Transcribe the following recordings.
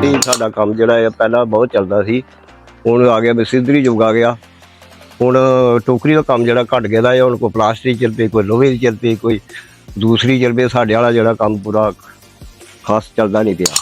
ਵੀ ਸਾਡਾ ਕੰਮ ਜਿਹੜਾ ਆ ਪਹਿਲਾਂ ਬਹੁਤ ਚੱਲਦਾ ਸੀ। ਹੁਣ ਆ ਗਿਆ ਮਿਸਤਰੀ ਯੁੱਗ ਆ ਗਿਆ। ਹੁਣ ਟੋਕਰੀ ਦਾ ਕੰਮ ਜਿਹੜਾ ਘਟ ਗਿਆ ਦਾ ਹੈ ਹੁਣ ਕੋਈ ਪਲਾਸਟਿਕ ਚੱਲ ਪਈ ਕੋਈ ਲੋਹੇ ਦੀ ਚੱਲ ਪਈ ਕੋਈ ਦੂਸਰੀ ਚੱਲ ਪਈ ਸਾਡੇ ਵਾਲਾ ਜਿਹੜਾ ਕੰਮ ਪੂਰਾ ਖਾਸ ਚੱਲਦਾ ਨਹੀਂ ਪਿਆ।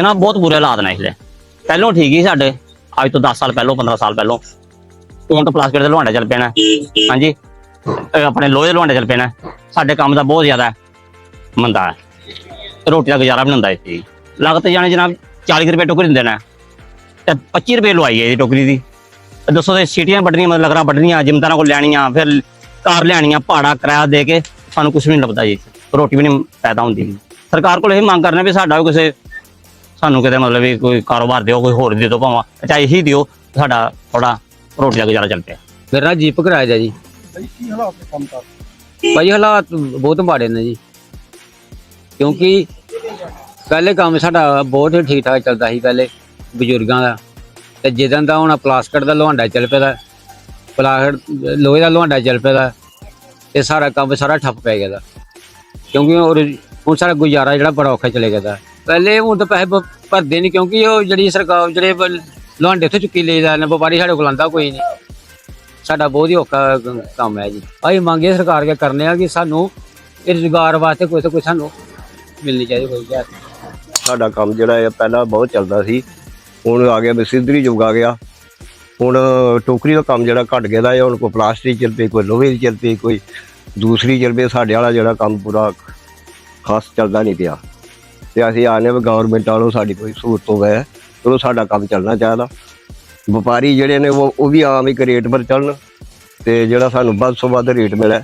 ਜਨਾਬ, ਬਹੁਤ ਬੁਰੇ ਹਾਲਾਤ ਨੇ ਇਸਲੇ ਪਹਿਲੋਂ ਠੀਕ ਹੀ ਸਾਡੇ, ਅੱਜ ਤੋਂ 10 ਸਾਲ ਪਹਿਲੋਂ 15 ਸਾਲ ਪਹਿਲੋਂ। ਹੁਣ ਪਲਾਸਟਿਕ ਦੇ ਲੋਹਾਂਡਾ ਚੱਲ ਪੈਣਾ। ਹਾਂਜੀ ਆਪਣੇ ਲੋਹੇ ਦੇ ਲੋਹਾਂਡੇ ਚੱਲ ਪੈਣਾ। ਸਾਡੇ ਕੰਮ ਦਾ ਬਹੁਤ ਜ਼ਿਆਦਾ ਮੰਦਾ ਹੈ। ਰੋਟੀ ਦਾ ਗੁਜ਼ਾਰਾ ਵੀ ਨਹੀਂ ਹੁੰਦਾ ਇੱਥੇ ਲਗਤ ਜਾਣੇ ਜਨਾਬ 40 ਰੁਪਏ ਟੋਕਰੀ ਦਿੰਦੇ ਨੇ। ਤੇ 25 ਰੁਪਏ ਲਵਾਈ ਹੈ ਇਹ ਟੋਕਰੀ ਦੀ। ਦੱਸੋ ਤੇ ਸੀਟੀਆਂ ਵੱਢਣੀਆਂ, ਮਤਲਬ ਲਗਰਾ ਵੱਢਣੀਆਂ, ਜਿੰਮਦਾਰਾਂ ਕੋਲ ਲੈਣੀਆਂ, ਫਿਰ ਕਾਰ ਲੈਣੀਆਂ ਭਾੜਾ ਕਿਰਾਇਆ ਦੇ ਕੇ ਸਾਨੂੰ ਕੁਝ ਵੀ ਨਹੀਂ ਲੱਭਦਾ ਜੀ। ਰੋਟੀ ਵੀ ਨਹੀਂ ਪੈਦਾ ਹੁੰਦੀ। ਸਰਕਾਰ ਕੋਲ ਇਹ ਮੰਗ ਕਰਨਾ ਵੀ ਸਾਡਾ ਵੀ ਕਿਸੇ ਸਾਨੂੰ ਕਿਤੇ ਮਤਲਬ ਵੀ ਕੋਈ ਕਾਰੋਬਾਰ ਦਿਓ ਕੋਈ ਹੋਰ ਦੇ ਦਿਓ ਭਾਵੇਂ ਚਾਹੇ ਇਹੀ ਦਿਓ ਸਾਡਾ ਥੋੜਾ ਰੋਟੀ ਦਾ ਗੁਜ਼ਾਰਾ ਚੱਲ ਪਿਆ। ਮੇਰਾ ਨਾਂ ਦੀਪਕ ਰਾਜ ਹੈ ਜੀ। ਕੀ ਹਾਲਾਤ ਕੰਮ ਕਰ? ਭਾਜੀ ਹਾਲਾਤ ਬਹੁਤ ਮਾੜੇ ਨੇ ਜੀ। ਕਿਉਂਕਿ ਪਹਿਲੇ ਕੰਮ ਸਾਡਾ ਬਹੁਤ ਹੀ ਠੀਕ ਠਾਕ ਚੱਲਦਾ ਸੀ ਪਹਿਲੇ ਬਜ਼ੁਰਗਾਂ ਦਾ। ਤੇ ਜਿੱਦਾਂ ਦਾ ਹੁਣ ਪਲਾਸਟਿਕ ਦਾ ਲੋਹਾਂਡਾ ਚੱਲ ਪਿਆ ਦਾ ਪਲਾਸਟਿਕ ਲੋਹੇ ਦਾ ਲੋਹਾਂਡਾ ਚੱਲ ਪਿਆ ਦਾ ਇਹ ਸਾਰਾ ਕੰਮ ਸਾਰਾ ਠੱਪ ਪੈ ਗਿਆ ਦਾ। ਕਿਉਂਕਿ ਹੁਣ ਸਾਡਾ ਗੁਜ਼ਾਰਾ ਜਿਹੜਾ ਬੜਾ ਔਖਾ ਚਲੇ ਗਿਆ ਦਾ। ਪਹਿਲੇ ਹੁਣ ਤਾਂ ਪੈਸੇ ਭ- ਭਰਦੇ ਨਹੀਂ ਕਿਉਂਕਿ ਉਹ ਜਿਹੜੀ ਸਰਕਾਰ ਜਿਹੜੇ ਬ- ਲੋਹਾਂਡੇ ਉੱਥੇ ਚੁੱਕੀ ਲਈ ਨੇ ਵਪਾਰੀ ਸਾਡੇ ਕੋਲ ਆਂਦਾ ਕੋਈ ਨਹੀਂ। ਸਾਡਾ ਬਹੁਤ ਹੀ ਔਖਾ ਕ- ਕੰਮ ਹੈ ਜੀ। ਅਸੀਂ ਮੰਗੇ ਸਰਕਾਰ ਕੇ ਕਰਨੇ ਆ ਕਿ ਸਾਨੂੰ ਇਹ ਰੁਜ਼ਗਾਰ ਵਾਸਤੇ ਕੋਈ ਤਾਂ ਕੋਈ ਸਾਨੂੰ ਮਿਲਣੀ ਚਾਹੀਦੀ, ਕੋਈ ਜਾਂ ਸਾਡਾ ਕੰਮ ਜਿਹੜਾ ਹੈ, ਪਹਿਲਾਂ ਬਹੁਤ ਚੱਲਦਾ ਸੀ। ਹੁਣ ਆ ਗਿਆ ਮਿਸਤਰੀ ਯੁੱਗ ਆ ਗਿਆ। ਹੁਣ ਟੋਕਰੀ ਦਾ ਕੰਮ ਜਿਹੜਾ ਘਟ ਗਿਆ ਦਾ ਹੈ, ਹੁਣ ਕੋਈ ਪਲਾਸਟਿਕ ਚੱਲ ਪਈ ਕੋਈ ਲੋਹੇ ਦੀ ਚੱਲ ਪਈ ਕੋਈ ਦੂਸਰੀ ਚੱਲ ਪਈ ਸਾਡੇ ਵਾਲਾ ਜਿਹੜਾ ਕੰਮ ਪੂਰਾ ਖਾਸ ਚੱਲਦਾ ਨਹੀਂ ਪਿਆ। ਤੇ ਅਸੀਂ ਆਨੇ ਵੀ ਗਵਰਨਮੈਂਟ ਵਾਲੋਂ ਸਾਡੀ ਕੋਈ ਸਹੂਲਤ ਹੋਵੇ ਚਲੋ ਸਾਡਾ ਕੰਮ ਚੱਲਣਾ ਚਾਹੀਦਾ। ਵਪਾਰੀ ਜਿਹੜੇ ਨੇ ਉਹ ਉਹ ਵੀ ਆਮ ਇੱਕ ਰੇਟ ਪਰ ਚੱਲਣ ਤੇ ਜਿਹੜਾ ਸਾਨੂੰ ਵੱਧ ਤੋਂ ਵੱਧ ਰੇਟ ਮਿਲੇ।